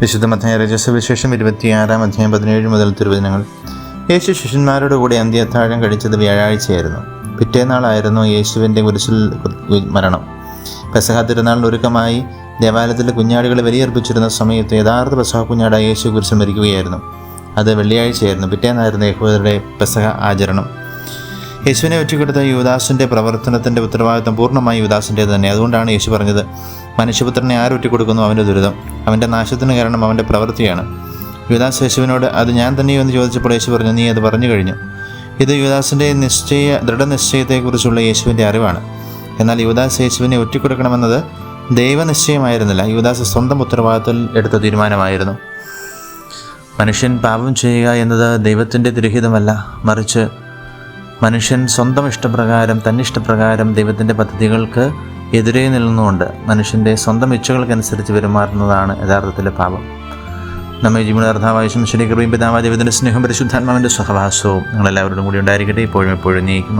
വിശുദ്ധ മധ്യായ രജസവിശേഷം ഇരുപത്തിയാറാം അധ്യായം പതിനേഴ് മുതൽ തിരുവചനങ്ങൾ. യേശു ശിഷ്യന്മാരോട് കൂടി അന്ത്യത്താഴം കഴിച്ചത് വ്യാഴാഴ്ചയായിരുന്നു. പിറ്റേന്നാളായിരുന്നു യേശുവിന്റെ കുരിശിൽ മരണം. പെസഹ തിരുനാളിന് ഒരുക്കമായി ദേവാലയത്തിലെ കുഞ്ഞാടുകളെ വലിയർപ്പിച്ചിരുന്ന സമയത്ത് യഥാർത്ഥ പെസഹ കുഞ്ഞാടായ യേശു കുരിശിൽ മരിക്കുകയായിരുന്നു. അത് വെള്ളിയാഴ്ചയായിരുന്നു. പിറ്റേന്നായിരുന്നു യഹൂദരുടെ പെസഹ ആചരണം. യേശുവിനെ ഒറ്റക്കെടുത്ത യുവദാസിന്റെ പ്രവർത്തനത്തിന്റെ ഉത്തരവാദിത്വം പൂർണമായി യുവദാസിന്റെ തന്നെ അതുകൊണ്ടാണ് യേശു പറഞ്ഞത് മനുഷ്യപുത്രനെ ആര് ഒറ്റക്കൊടുക്കുന്നു? അവന്റെ ദുരിതം. അവന്റെ നാശത്തിന് കാരണം അവന്റെ പ്രവൃത്തിയാണ്. യുവദാസ് യേശുവിനോട് അത് ഞാൻ തന്നെയോ? എന്ന് ചോദിച്ചപ്പോൾ യേശു പറഞ്ഞു നീ അത് പറഞ്ഞു കഴിഞ്ഞു. ഇത് യുവദാസിന്റെ നിശ്ചയ ദൃഢനിശ്ചയത്തെക്കുറിച്ചുള്ള യേശുവിന്റെ അറിവാണ്. എന്നാൽ യുവദാസ് യേശുവിനെ ഒറ്റിക്കൊടുക്കണമെന്നത് ദൈവനിശ്ചയമായിരുന്നില്ല. യുവദാസ് സ്വന്തം ഉത്തരവാദിത്തത്തിൽ എടുത്ത തീരുമാനമായിരുന്നു. മനുഷ്യൻ പാപം ചെയ്യുക എന്നത് ദൈവത്തിന്റെ ദുരഹിതമല്ല. മറിച്ച് മനുഷ്യൻ സ്വന്തം ഇഷ്ടപ്രകാരം തന്നിഷ്ടപ്രകാരം ദൈവത്തിന്റെ പദ്ധതികൾക്ക് എതിരെ നിൽന്നുകൊണ്ട് മനുഷ്യന്റെ സ്വന്തം ഇച്ഛകൾക്കനുസരിച്ച് പെരുമാറുന്നതാണ് യഥാർത്ഥത്തിലെ പാപം. നമ്മെ ജീവനാർത്ഥാവായ ശരി കൃപയും പിതാവായ ദൈവത്തിന്റെ സ്നേഹം പരിശുദ്ധാത്മാവിന്റെ സഹവാസവും നിങ്ങളെല്ലാവരോടും കൂടി ഉണ്ടായിരിക്കട്ടെ. ഇപ്പോഴും എപ്പോഴും നീക്കും